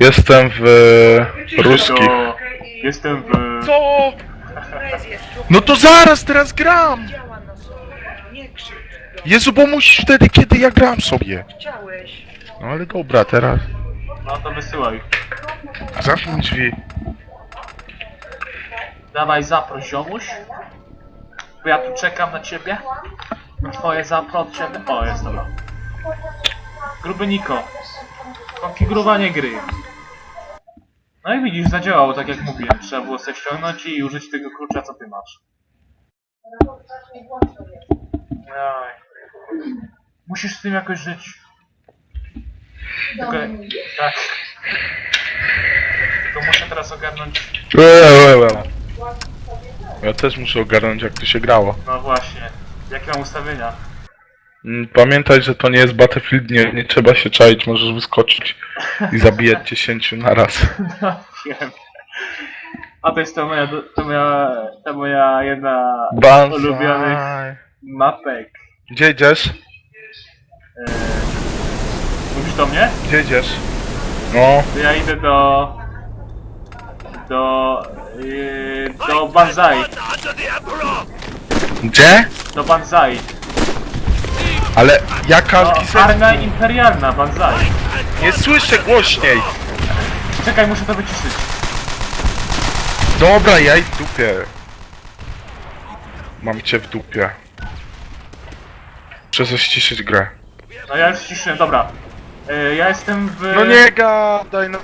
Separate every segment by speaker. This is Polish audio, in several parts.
Speaker 1: Jestem w e, ruskich.
Speaker 2: To jestem w...
Speaker 1: Co? No to zaraz, teraz gram! Jezu, bo musisz wtedy, kiedy ja gram sobie.
Speaker 3: Chciałeś.
Speaker 1: No ale dobra, teraz.
Speaker 2: No to wysyłaj.
Speaker 1: Zamknij drzwi.
Speaker 2: Dawaj zaproś ziomuś. Bo ja tu czekam na ciebie. Na twoje zapro od ciebie. O, jest dobra. Gruby Niko. Konfigurowanie gry. No i widzisz, zadziałało tak jak mówiłem. Trzeba było sobie ściągnąć i użyć tego klucza, co ty masz. Oj. Musisz z tym jakoś żyć. Tylko, tak. Tylko muszę teraz ogarnąć.
Speaker 1: Ja też muszę ogarnąć jak to się grało.
Speaker 2: No właśnie. Jakie mam ustawienia?
Speaker 1: Mm, Pamiętaj, że to nie jest Battlefield, nie, nie trzeba się czaić, możesz wyskoczyć i zabijać 10 na raz.
Speaker 2: No, wiem. A to jest ta moja, to moja, ta moja jedna ulubionych
Speaker 1: Banzai.
Speaker 2: mapek.
Speaker 1: Gdzie idziesz?
Speaker 2: Eee, mówisz do mnie?
Speaker 1: Gdzie idziesz? No,
Speaker 2: To ja idę do... Do... Yy, do Banzai.
Speaker 1: gdzie?
Speaker 2: Do Banzai.
Speaker 1: Ale jaka
Speaker 2: No,
Speaker 1: no,
Speaker 2: Armia Imperialna Banzai.
Speaker 1: Nie słyszę głośniej!
Speaker 2: Czekaj, muszę to wyciszyć.
Speaker 1: Dobra, ja i w dupie. Mam cię w dupie. Muszę ściszyć grę.
Speaker 2: No ja już ciszyłem, dobra. Eee, ja jestem w...
Speaker 1: No nie gadaj, no.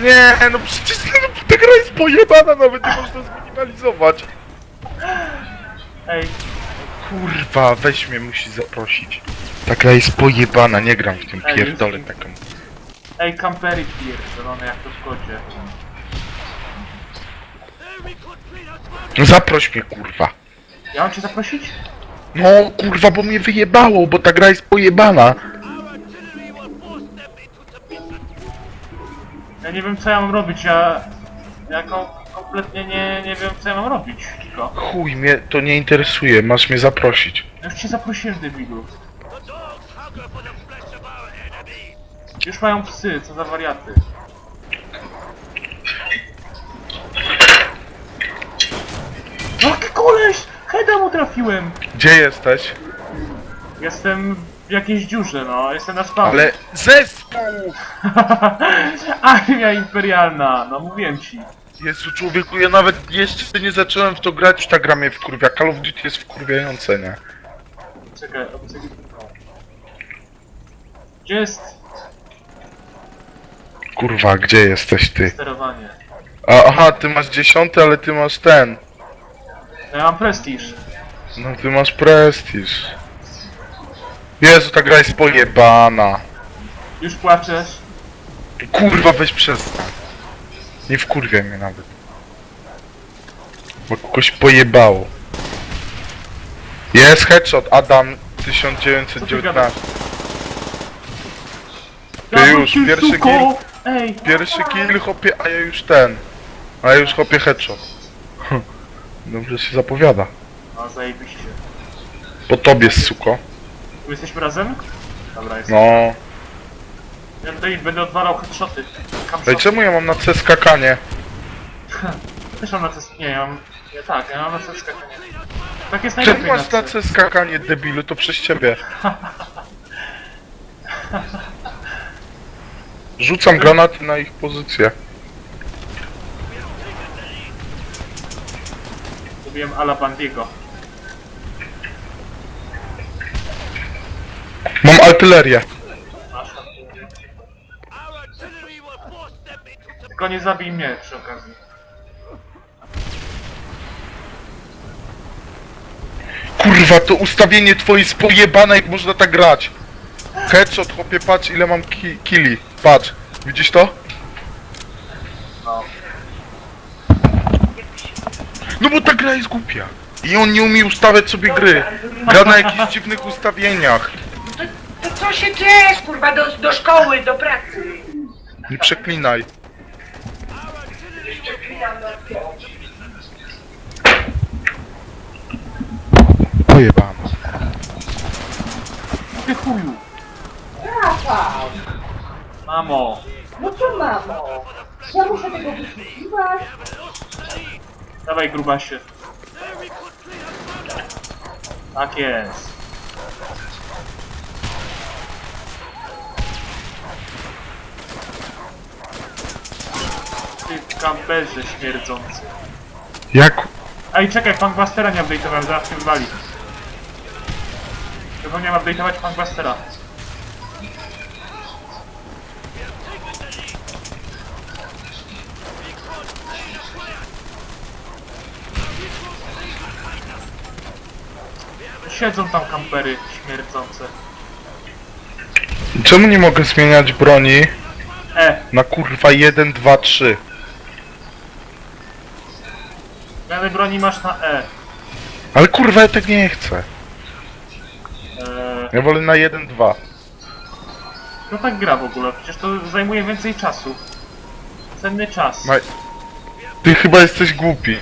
Speaker 1: Nie, no przecież no, ta gra jest pojebana, nawet nie można zminimalizować.
Speaker 2: Ej,
Speaker 1: Kurwa, weź mnie, musi zaprosić. Ta gra jest pojebana, nie gram w tym
Speaker 2: Ej,
Speaker 1: pierdolę
Speaker 2: jest-
Speaker 1: taką.
Speaker 2: ej, kampery pierdolone jak to kodzie.
Speaker 1: No zaproś mnie, kurwa.
Speaker 2: Ja mam cię zaprosić?
Speaker 1: No kurwa, bo mnie wyjebało, bo ta gra jest pojebana.
Speaker 2: Ja nie wiem co ja mam robić, ja... Ja kom kompletnie nie, nie wiem co ja mam robić, tylko.
Speaker 1: Chuj, mnie to nie interesuje, masz mnie zaprosić.
Speaker 2: Już cię zaprosiłem, debilu. Już mają psy, co za wariaty. Jaki koleś! Heda mu trafiłem!
Speaker 1: Gdzie jesteś?
Speaker 2: Jestem w jakiejś dziurze, no. Jestem na spawnie.
Speaker 1: Ale zespół!
Speaker 2: Armia imperialna, no mówiłem ci.
Speaker 1: Jezu człowieku, ja nawet jeszcze nie zacząłem w to grać, już ta gra mnie wkurwia. Call of Duty jest wkurwiające, nie?
Speaker 2: Czekaj, obecnie... Gdzie jest
Speaker 1: Kurwa, gdzie jesteś ty?
Speaker 2: sterowanie?
Speaker 1: A, aha, ty masz dziesiąty, ale ty masz ten.
Speaker 2: Ja mam prestiż.
Speaker 1: No ty masz prestiż. Jezu, ta gra jest pojebana.
Speaker 2: Już płaczesz?
Speaker 1: Kurwa, weź przestań. Nie wkurwiaj mnie nawet. Bo kogoś pojebało. Jest headshot, Adam 1919. Ty już, pierwszy
Speaker 2: suko!
Speaker 1: kill.
Speaker 2: Ej!
Speaker 1: Pierwszy kill, hopie, a ja już ten. A ja już hopie headshot. Dobrze się zapowiada.
Speaker 2: No zajebiście.
Speaker 1: Po tobie, suko.
Speaker 2: Tu jesteśmy razem? Dobra, jest.
Speaker 1: No.
Speaker 2: Ja tutaj będę odwalał headshoty.
Speaker 1: Ej, czemu ja mam na C skakanie?
Speaker 2: Też mam na test... Nie, ja mam... Ja tak, ja mam na test skakanie. Tak jest
Speaker 1: Czemu
Speaker 2: najlepiej
Speaker 1: masz na
Speaker 2: C.
Speaker 1: C skakanie, debilu? To przez ciebie. Rzucam granaty na ich pozycję.
Speaker 2: Zrobiłem ala Bandiego.
Speaker 1: Mam artylerię.
Speaker 2: Tylko nie zabij mnie przy okazji.
Speaker 1: Kurwa, to ustawienie twoje jest pojebane, jak można tak grać. Headshot, chłopie, patrz ile mam ki killi. Patrz, widzisz to?
Speaker 2: No.
Speaker 1: No bo ta gra jest głupia. I on nie umie ustawiać sobie gry. Gra na jakichś dziwnych ustawieniach.
Speaker 3: To, to co się dzieje, kurwa, do, do szkoły, do pracy?
Speaker 1: Nie przeklinaj. Pojebane.
Speaker 2: Ty chuju. Mamo!
Speaker 4: No co mamo? Ja muszę tego wyszukiwać.
Speaker 2: Dawaj grubasie. Tak jest. Ty kamperze śmierdzący.
Speaker 1: Jak?
Speaker 2: Ej, czekaj, Punkbustera nie update'owałem, zaraz mnie wywali. Zapomniałem update'ować Punkbustera. Siedzą tam kampery śmierdzące.
Speaker 1: Czemu nie mogę zmieniać broni
Speaker 2: E,
Speaker 1: na kurwa 1, 2, 3?
Speaker 2: zmiany broni masz na E.
Speaker 1: Ale kurwa ja tak nie chcę. Ja wolę na 1, 2.
Speaker 2: no tak gra w ogóle, przecież to zajmuje więcej czasu. Cenny czas.
Speaker 1: Ma... Ty chyba jesteś głupi.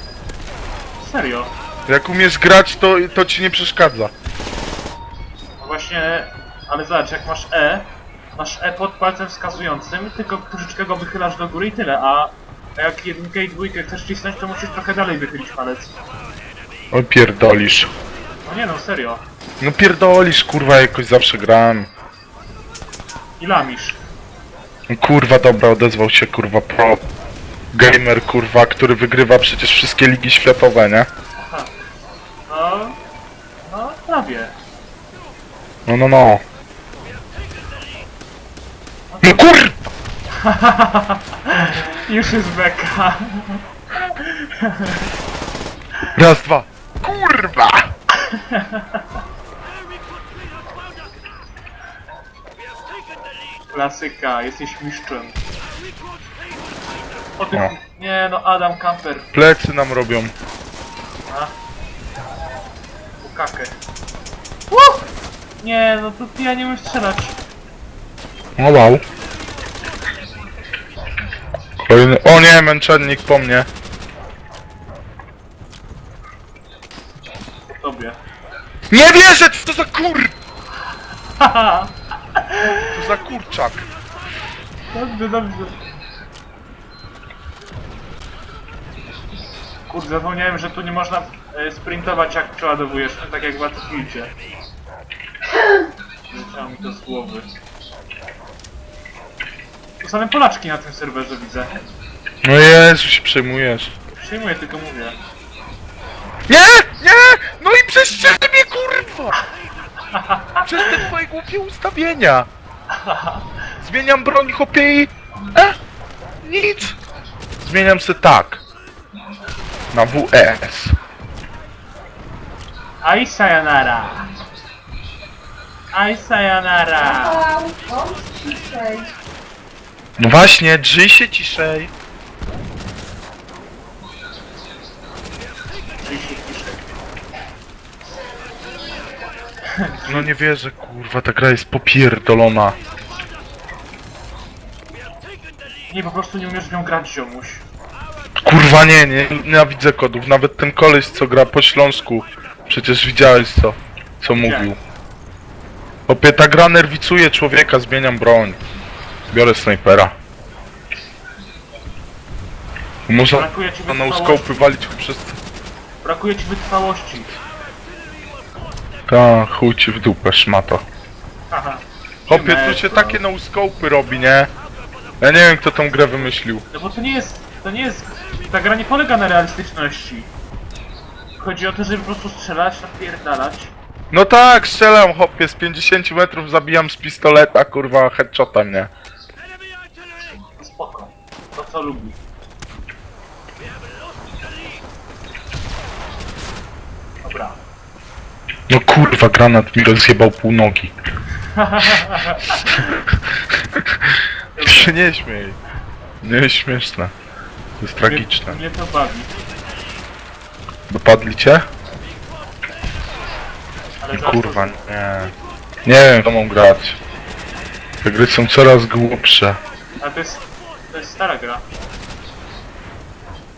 Speaker 2: Serio.
Speaker 1: Jak umiesz grać, to, to ci nie przeszkadza.
Speaker 2: No właśnie, ale zobacz, jak masz E, masz E pod palcem wskazującym, tylko troszeczkę go wychylasz do góry i tyle, a a jak jedynkę i dwójkę chcesz cisnąć, to musisz trochę dalej wychylić palec.
Speaker 1: Oj pierdolisz.
Speaker 2: No nie no, serio.
Speaker 1: No pierdolisz, kurwa, jakoś zawsze gram.
Speaker 2: I lamisz.
Speaker 1: No Kurwa, dobra, odezwał się, kurwa, pro gamer, kurwa, który wygrywa przecież wszystkie ligi światowe, nie?
Speaker 2: Aha. No, no prawie.
Speaker 1: No, no, no. No kur...
Speaker 2: Już jest beka.
Speaker 1: Raz, dwa. Kurwa!
Speaker 2: Klasyka, jesteś mistrzem. O ty...
Speaker 1: No.
Speaker 2: Nie no, Adam Camper.
Speaker 1: Plecy nam robią.
Speaker 2: A? Bukakę. Uh! Nie, no to ja nie umiem strzelać.
Speaker 1: O wow. Kolejny... O nie, męczennik po mnie.
Speaker 2: Po tobie.
Speaker 1: Nie wierzę, co to za kur...
Speaker 2: Haha!
Speaker 1: To za kurczak.
Speaker 2: Dobrze, dobrze. Kurde, zapomniałem, że tu nie można e, sprintować jak przeładowujesz, tak jak w Battlefieldzie. Leciało mi to z głowy. Tu same Polaczki na tym serwerze widzę.
Speaker 1: No Jezu, się przejmujesz.
Speaker 2: Przyjmuję, tylko mówię.
Speaker 1: Nie! No i przez ciebie, kurwa! Przez te twoje głupie ustawienia! Zmieniam broń, chłopie i... E? Nic! Zmieniam se tak. Na WS.
Speaker 2: Aj sayonara! Aj sayonara!
Speaker 4: Ciszej.
Speaker 1: No właśnie, drzyj się ciszej. No nie wierzę, kurwa, ta gra jest popierdolona.
Speaker 2: Nie, po prostu nie umiesz w nią grać, ziomuś.
Speaker 1: Kurwa nie, nie, nienawidzę kodów. Nawet ten koleś, co gra po śląsku. Przecież widziałeś co, co mówił. Opie, ta gra nerwicuje człowieka, zmieniam broń. Biorę snajpera. Można
Speaker 2: Brakuje ci
Speaker 1: na
Speaker 2: wytrwałości.
Speaker 1: walić wszyscy.
Speaker 2: Brakuje ci wytrwałości.
Speaker 1: Ta, chuj ci w dupę, szmato. Hopie, tu się takie no skopy robi, nie? Ja nie wiem, kto tą grę wymyślił.
Speaker 2: No bo to nie jest, to nie jest, ta gra nie polega na realistyczności. Chodzi o to, żeby po prostu strzelać, napierdalać.
Speaker 1: No tak, strzelam, hopie, z 50 metrów zabijam z pistoleta, kurwa, headshotem, nie?
Speaker 2: Spoko. To co lubi. Dobra.
Speaker 1: No kurwa, granat mi rozjebał pół nogi. się nie śmiej. Nie jest śmieszne. To jest tragiczne.
Speaker 2: Mnie, mnie to bawi.
Speaker 1: Dopadli cię?
Speaker 2: Ale zaraz
Speaker 1: Kurwa, nie. Nie wiem, co mam grać. Te gry są coraz głupsze.
Speaker 2: To, ale to jest, to jest stara gra.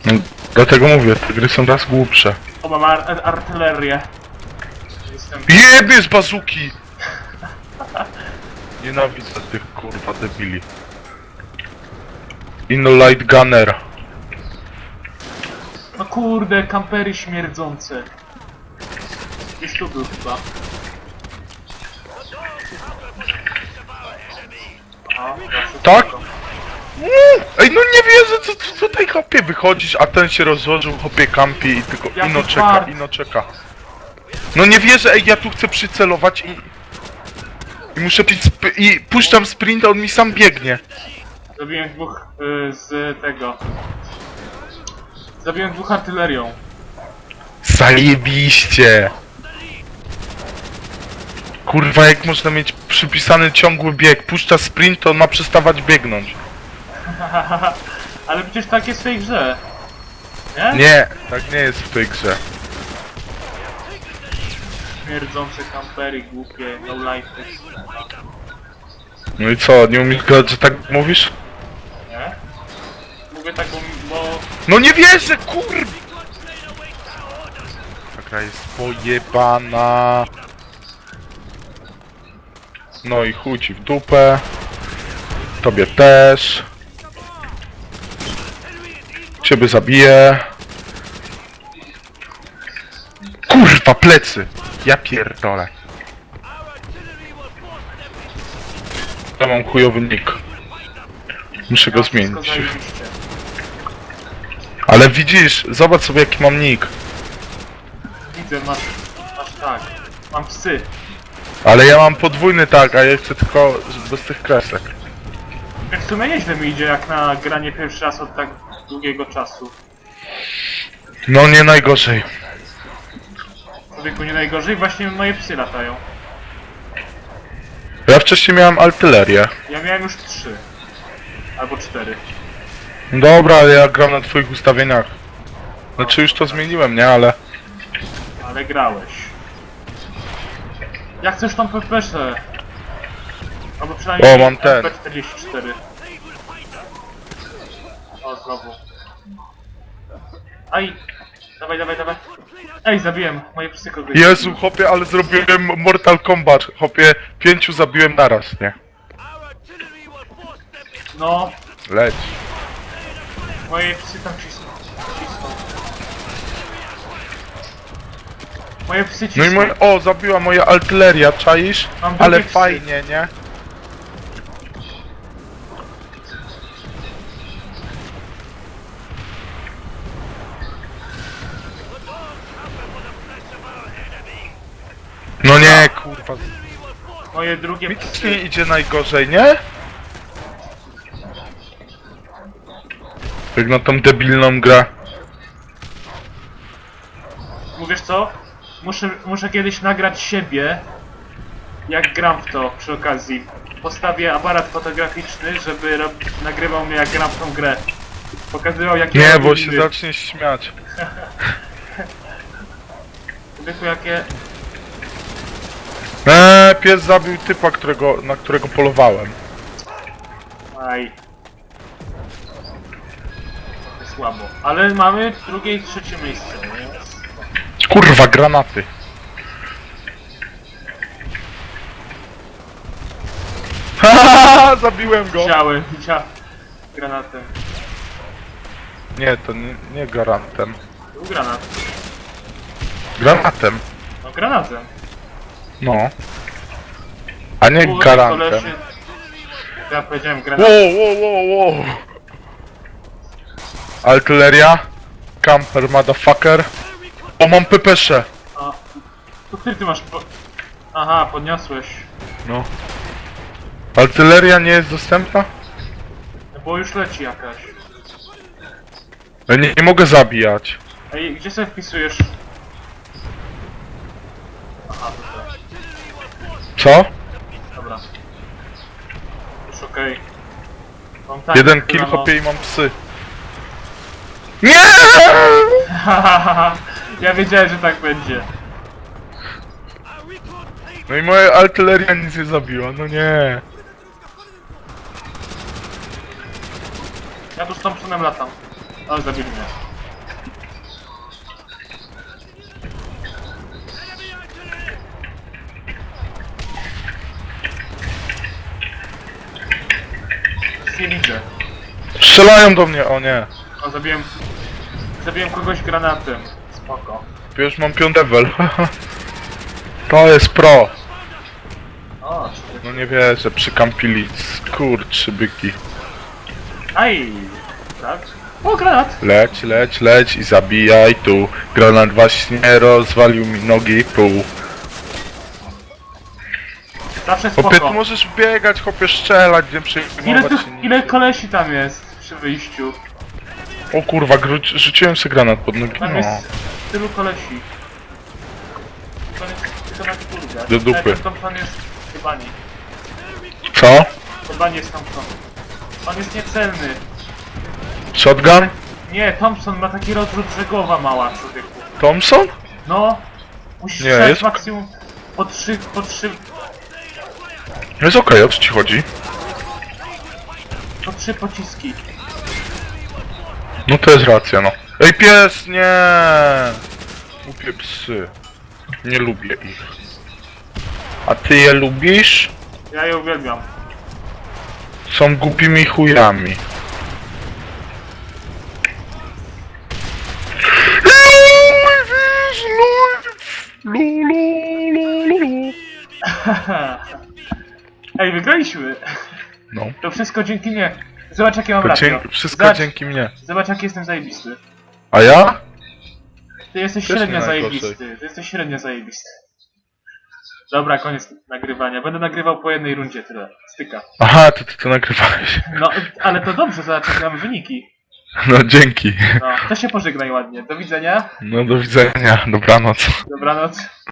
Speaker 1: No, dlatego mówię, te gry są coraz głupsze.
Speaker 2: O, mam ar artylerię. Jestem...
Speaker 1: Jebie z bazuki! Nienawidzę tych kurwa debili. Inno Light Gunner.
Speaker 2: No kurde, kampery śmierdzące. Gdzieś tu był chyba. A, zawsze
Speaker 1: Tak?
Speaker 2: spoko.
Speaker 1: Ej, no nie wierzę, co co tutaj hopie wychodzisz, a ten się rozłożył, hopie kampi i tylko
Speaker 2: Jaki
Speaker 1: ino czeka,
Speaker 2: fart.
Speaker 1: ino czeka. No nie wierzę, ej, ja tu chcę przycelować i... I muszę pić sp- i puszczam sprint, a on mi sam biegnie.
Speaker 2: Zabiłem dwóch y, z tego. Zabiłem dwóch artylerią.
Speaker 1: Zajebiście! Kurwa, jak można mieć przypisany ciągły bieg, puszcza sprint, to on ma przestawać biegnąć.
Speaker 2: Ale przecież tak jest w tej grze. Nie?
Speaker 1: Nie, tak nie jest w tej grze.
Speaker 2: Śmierdzące kampery, głupie, no life
Speaker 1: No i co, nie umiesz grać, że tak mówisz?
Speaker 2: nie? Mówię tak, bo... bo...
Speaker 1: No nie wierzę, kur... Ta gra jest pojebana. No i chuj ci w dupę. Tobie też. Ciebie zabiję. Kurwa, plecy! Ja pierdolę. Ja mam chujowy nick. Muszę go zmienić. Ale widzisz, zobacz sobie jaki mam nick.
Speaker 2: Widzę, masz... masz tak. Mam psy.
Speaker 1: Ale ja mam podwójny tag, a ja chcę tylko bez tych kresek.
Speaker 2: Jak w sumie nieźle mi idzie, jak na granie pierwszy raz od tak długiego czasu.
Speaker 1: No nie najgorzej.
Speaker 2: Człowieku nie najgorzej, właśnie moje psy latają.
Speaker 1: Ja wcześniej miałem artylerię.
Speaker 2: Ja miałem już trzy. Albo cztery.
Speaker 1: Dobra, ale ja gram na twoich ustawieniach. Znaczy już to zmieniłem, nie? Ale...
Speaker 2: Ale grałeś. Jak chcesz tą pepeszę? Albo przynajmniej
Speaker 1: O, mam ten.
Speaker 2: MP44. O, znowu. Aj! Dawaj, dawaj, dawaj. Ej, zabiłem. Moje psy kogoś
Speaker 1: Jezu, hopie, ale zrobiłem Mortal Kombat. Hopie, pięciu zabiłem naraz, nie?
Speaker 2: No,
Speaker 1: Leć.
Speaker 2: moje psy tam cisną. cisną. Moje psy
Speaker 1: No
Speaker 2: cisną.
Speaker 1: i moje... O, zabiła moja artyleria, czaisz?
Speaker 2: Mam drugie
Speaker 1: Ale
Speaker 2: psy.
Speaker 1: fajnie, nie? No nie, kurwa.
Speaker 2: Moje drugie
Speaker 1: Mi też nie idzie najgorzej, nie? Jak na tą debilną grę.
Speaker 2: Mówisz co? Muszę, muszę kiedyś nagrać siebie, jak gram w to przy okazji. Postawię aparat fotograficzny, żeby rob... nagrywał mnie jak gram w tą grę. Pokazywał jakie
Speaker 1: Nie,
Speaker 2: robię
Speaker 1: bo się
Speaker 2: miny.
Speaker 1: zacznie śmiać.
Speaker 2: Tylko jakie...
Speaker 1: Eee, pies zabił typa, którego, na którego polowałem.
Speaker 2: Aj. Trochę słabo. Ale mamy drugie i trzecie miejsce, nie?
Speaker 1: Kurwa, granaty. Haha, zabiłem go.
Speaker 2: Widziałem, widziałem. Granatem.
Speaker 1: Nie, to nie, nie garantem.
Speaker 2: Był granat.
Speaker 1: Granatem.
Speaker 2: No granatem.
Speaker 1: No. A nie garantem.
Speaker 2: Ja powiedziałem granat.
Speaker 1: Wow, wow, wow, wow. Artyleria. Camper, motherfucker. O, mam pepesze.
Speaker 2: A, to który ty masz po... Aha, podniosłeś.
Speaker 1: No. Artyleria nie jest dostępna?
Speaker 2: No bo już leci jakaś.
Speaker 1: Ja nie, nie mogę zabijać.
Speaker 2: Ej, gdzie sobie wpisujesz? Aha, tutaj.
Speaker 1: Co?
Speaker 2: Dobra. Już okej. Mam tak,
Speaker 1: Jeden
Speaker 2: chyba,
Speaker 1: kill
Speaker 2: no.
Speaker 1: hopie i mam psy. Nie!
Speaker 2: ja wiedziałem, że tak będzie.
Speaker 1: No i moja artyleria nic nie zabiła, no nie.
Speaker 2: Ja tu z Thompsonem latam. Ale zabili mnie. Nic nie widzę.
Speaker 1: Strzelają do mnie, o nie.
Speaker 2: O, zabiłem... Zabiłem kogoś granatem. Spoko.
Speaker 1: Już mam piąty level. To jest pro.
Speaker 2: O.
Speaker 1: No nie wierzę, przykampili. Skurczy byki.
Speaker 2: Aj! Tak? O, granat!
Speaker 1: Leć, leć, leć i zabijaj tu. Granat właśnie rozwalił mi nogi i pół.
Speaker 2: Zawsze
Speaker 1: Chłopie,
Speaker 2: spoko.
Speaker 1: tu możesz biegać, chłopie, strzelać, nie
Speaker 2: Ile,
Speaker 1: przejmować
Speaker 2: tu,
Speaker 1: się nim.
Speaker 2: ile kolesi tam jest przy wyjściu?
Speaker 1: O kurwa, gru- rzuciłem sobie granat pod nogi.
Speaker 2: Tam
Speaker 1: No.
Speaker 2: jest tylu kolesi. To jest tylko na kurde.
Speaker 1: Do dupy.
Speaker 2: Thompson jest chyba nie.
Speaker 1: Co?
Speaker 2: Chyba nie jest Thompson. On jest niecelny.
Speaker 1: Shotgun?
Speaker 2: Nie, Thompson ma taki rozrzut, że głowa mała człowieku.
Speaker 1: Thompson?
Speaker 2: No, musisz
Speaker 1: Nie,
Speaker 2: strzelać
Speaker 1: jest-
Speaker 2: maksimum po trzy, po trzy,
Speaker 1: Jest okej, o co ci chodzi?
Speaker 2: po trzy pociski.
Speaker 1: No to jest racja, no. Ej, pies, nie! Głupie psy. Nie lubię ich. A ty je lubisz?
Speaker 2: Ja je uwielbiam.
Speaker 1: Są głupimi chujami.
Speaker 2: Ej, wygraliśmy.
Speaker 1: No.
Speaker 2: To wszystko dzięki mnie. Zobacz jakie mam radio.
Speaker 1: dzięki, wszystko
Speaker 2: Zobacz,
Speaker 1: dzięki mnie.
Speaker 2: Zobacz jaki jestem zajebisty.
Speaker 1: A ja?
Speaker 2: Ty jesteś
Speaker 1: Też
Speaker 2: średnio
Speaker 1: nie najgorzej.
Speaker 2: zajebisty. Ty jesteś średnio zajebisty. Dobra, koniec nagrywania. Będę nagrywał po jednej rundzie tyle. Styka.
Speaker 1: Aha, to ty to nagrywałeś.
Speaker 2: No, ale to dobrze, mamy wyniki.
Speaker 1: No dzięki.
Speaker 2: No, to się pożegnaj ładnie. Do widzenia.
Speaker 1: No do widzenia, dobranoc.
Speaker 2: Dobranoc.